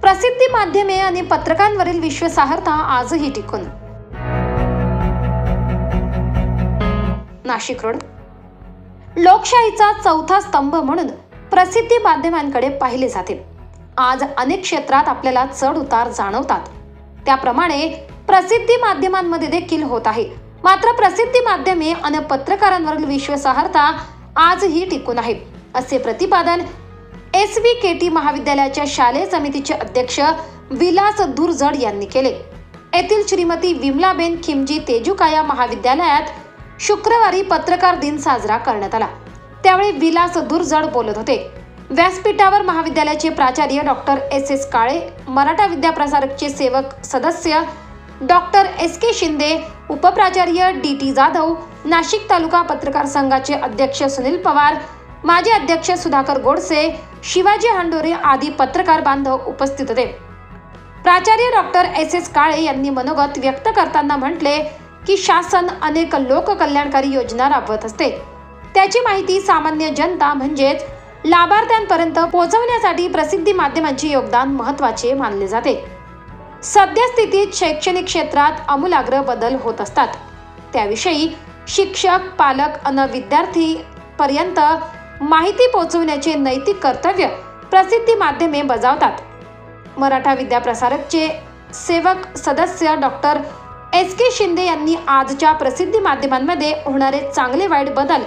प्रसिद्धी माध्यमे आणि पत्रकांवरील विश्वासार्हता आजही टिकून. नाशिक रोड. लोकशाहीचा चौथा स्तंभ म्हणून प्रसिद्धी माध्यमांकडे पाहिले जाते. आज अनेक क्षेत्रात आपल्याला चढ उतार जाणवतात. त्याप्रमाणे प्रसिद्धी माध्यमांमध्ये देखील होत आहे. मात्र प्रसिद्धी माध्यमे आणि पत्रकारांवरील विश्वासार्हता आजही टिकून आहे. असे प्रतिपादन एस व्ही के टी महाविद्यालयाच्या शालेय समितीचे अध्यक्ष विलास दुर्जड यांनी केले. येथील श्रीमती विमलाबेन खिमजी तेजुकाया महाविद्यालयात शुक्रवारी पत्रकार दिन साजरा करण्यात आला. त्यावेळी विलास दुर्जड बोलत होते. व्यासपीठावर महाविद्यालयाचे प्राचार्य doctor S S Kale Maratha विद्याप्रसारकचे सेवक सदस्य डॉक्टर एस के शिंदे उपप्राचार्य डी टी जाधव नाशिक तालुका पत्रकार संघाचे अध्यक्ष सुनील पवार माजी अध्यक्ष सुधाकर गोडसे शिवाजी हांडोरे आदी पत्रकार बांधव उपस्थित होते. प्राचार्य डॉक्टर एस एस काळे यांनी मनोगत व्यक्त करताना म्हटले की शासन अनेक लोककल्याणकारी योजना राबवत असते. त्याची माहिती सामान्य जनता म्हणजेच लाभार्थ्यांपर्यंत पोहोचवण्यासाठी प्रसिद्धी माध्यमांचे योगदान महत्त्वाचे मानले जाते. सद्यस्थितीत शैक्षणिक क्षेत्रात आमूलाग्र बदल होत असतात. त्याविषयी शिक्षक पालक अन विद्यार्थी पर्यंत माहिती पोहोचवण्याचे नैतिक कर्तव्य प्रसिद्धी माध्यमे बजावतात. मराठा विद्याप्रसारकचे सेवक सदस्य डॉक्टर एस के शिंदे यांनी आजच्या प्रसिद्धी माध्यमांमध्ये होणारे चांगले वाईट बदल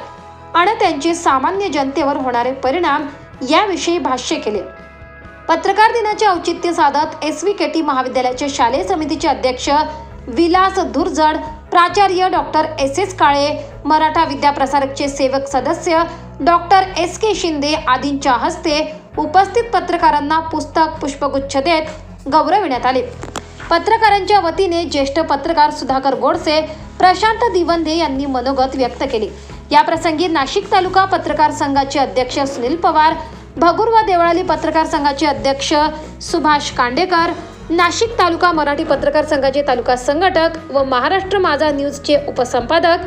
आणि त्यांचे सामान्य जनतेवर होणारे परिणाम याविषयी भाष्य केले. पत्रकार दिनाचे औचित्य साधत एस व्ही के टी महाविद्यालयाचे शालेय समितीचे अध्यक्ष विलास धुरजड प्राचार्य doctor S S Kale Maratha विद्याप्रसारकचे सेवक सदस्य डॉक्टर एस के शिंदे आदींच्या हस्ते उपस्थित पत्रकारांना पुस्तक पुष्पगुच्छ देत गौरविण्यात आले. पत्रकारांच्या वतीने ज्येष्ठ पत्रकार सुधाकर गोडसे प्रशांत दिवंदे यांनी मनोगत व्यक्त केले. याप्रसंगी नाशिक तालुका पत्रकार संघाचे अध्यक्ष सुनील पवार भगुरवा देवळाली पत्रकार संघाचे अध्यक्ष सुभाष कांडेकर नाशिक तालुका मराठी पत्रकार संघाचे तालुका संघटक व महाराष्ट्र माझा न्यूजचे उपसंपादक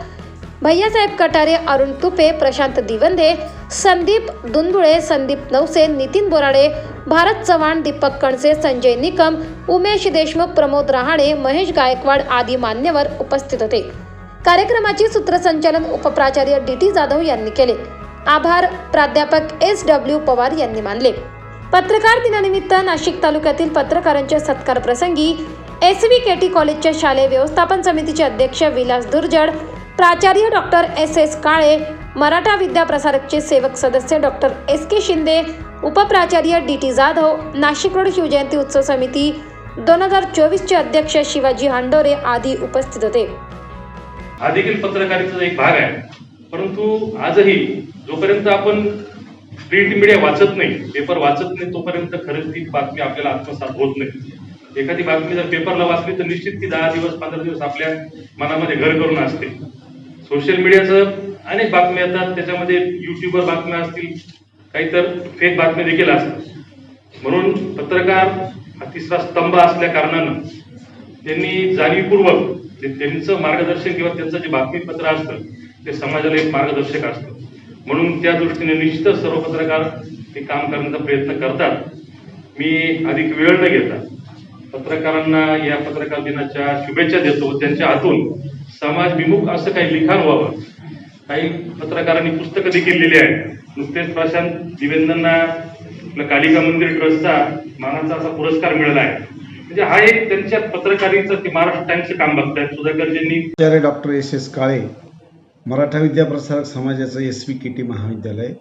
भैयासाहेब कटारे अरुण तुपे प्रशांत दिवंदे संदीप दुंदुळे संदीप नवसे नितीन बोराडे भारत चव्हाण दीपक कणसे संजय निकम उमेश देशमुख प्रमोद रहाणे महेश गायकवाड आदी मान्यवर उपस्थित होते. कार्यक्रमाचे सूत्रसंचालन उपप्राचार्य डी टी जाधव यांनी केले. आभार. प्राध्यापक एस डब्ल्यू पवार यांनी मानले. पत्रकार दिनानिमित्त नाशिक तालुक्यातील पत्रकारांच्या सत्कार प्रसंगी एस व्ही के टी कॉलेजच्या शालेय व्यवस्थापन समितीचे अध्यक्ष विलास दुर्जड प्राचार्य doctor S S Kale Maratha विद्याप्रसारकचे सेवक सदस्य doctor S K Shinde उपप्राचार्य D T Jadhav Nashik road Shivjayanti उत्सव समिती दोन हजार चोवीसचे अध्यक्ष शिवाजी हांडोरे आदी उपस्थित होते. हा देखील पत्रकारितेचा एक भाग आहे. परंतु आजही जोपर्यंत आपण प्रिंट मीडिया वाचत नाही पेपर वाचत नाही तोपर्यंत खरंच ती बातमी आपल्याला आत्मसात होत नाही. एखादी बातमी जर पेपरला वाचली तर निश्चित ती दहा दिवस पंधरा दिवस आपल्या मनामध्ये घर करून असते. सोशल मीडियाचं अनेक बातम्या येतात त्याच्यामध्ये युट्यूबवर बातम्या असतील काही तर फेक बातम्या देखील असतात. म्हणून पत्रकार हा तिसरा स्तंभ असल्या कारणानं त्यांनी जाणीवपूर्वक त्यांचं मार्गदर्शन किंवा त्यांचं जे बातमीपत्र असतं ते समाजाला एक मार्गदर्शक असतं. म्हणून त्या दृष्टीने निश्चितच सर्व पत्रकार हे काम करण्याचा प्रयत्न करतात. मी अधिक वेळ न घेता पत्रकारांना या पत्रकार दिनाच्या शुभेच्छा देतो. त्यांच्या हातून समाजविमुख असं काही लिखाण व्हावं. काही पत्रकारांनी पुस्तकं देखील लिहिली आहेत. नुकतेच प्रशांत दिवेंदरना आपलं कालिका मंदिर ट्रस्टचा मानाचा असा पुरस्कार मिळाला आहे. म्हणजे हा एक त्यांच्या पत्रकारीचं ते महाराष्ट्र टाइम्सचं काम बघतायत. सुधाकरजींनी doctor S S Kale. Maratha Vidyaprasarak समाजाचं एस व्ही के टी महाविद्यालय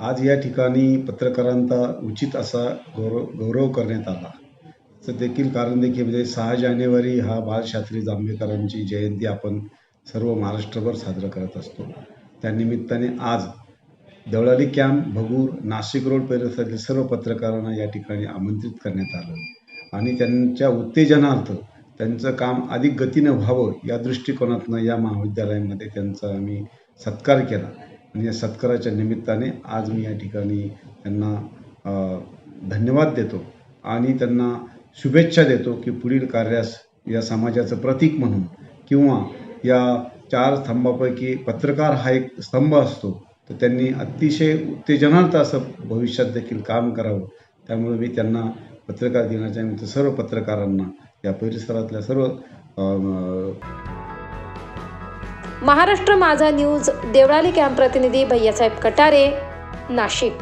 आज या ठिकाणी पत्रकारांचा उचित असा गौरव गौरव करण्यात आला. तर देखील कारण देखील म्हणजे सहा जानेवारी हा बाळशास्त्री जांभेकरांची जयंती आपण सर्व महाराष्ट्रभर साजरा करत असतो. त्यानिमित्ताने आज देवळाली कॅम्प भगूर नाशिक रोड परिसरातील सर्व पत्रकारांना या ठिकाणी आमंत्रित करण्यात आलं. आणि त्यांच्या उत्तेजनार्थ त्यांचं काम अधिक गतीनं व्हावं या दृष्टिकोनातनं या महाविद्यालयामध्ये त्यांचा आम्ही सत्कार केला. आणि या सत्काराच्या निमित्ताने आज मी या ठिकाणी त्यांना धन्यवाद देतो आणि त्यांना शुभेच्छा देतो की पुढील कार्यास या समाजाचं प्रतीक म्हणून किंवा या चार स्तंभापैकी पत्रकार हा एक स्तंभ असतो तर त्यांनी अतिशय उत्तेजनार्थ असं भविष्यात देखील काम करावं. त्यामुळे मी त्यांना पत्रकार दिनाच्या निमित्त सर्व पत्रकारांना या परिसरातल्या सर्व महाराष्ट्र माझा न्यूज देवळाली कॅम्प प्रतिनिधी भैयासाहेब कटारे नाशिक.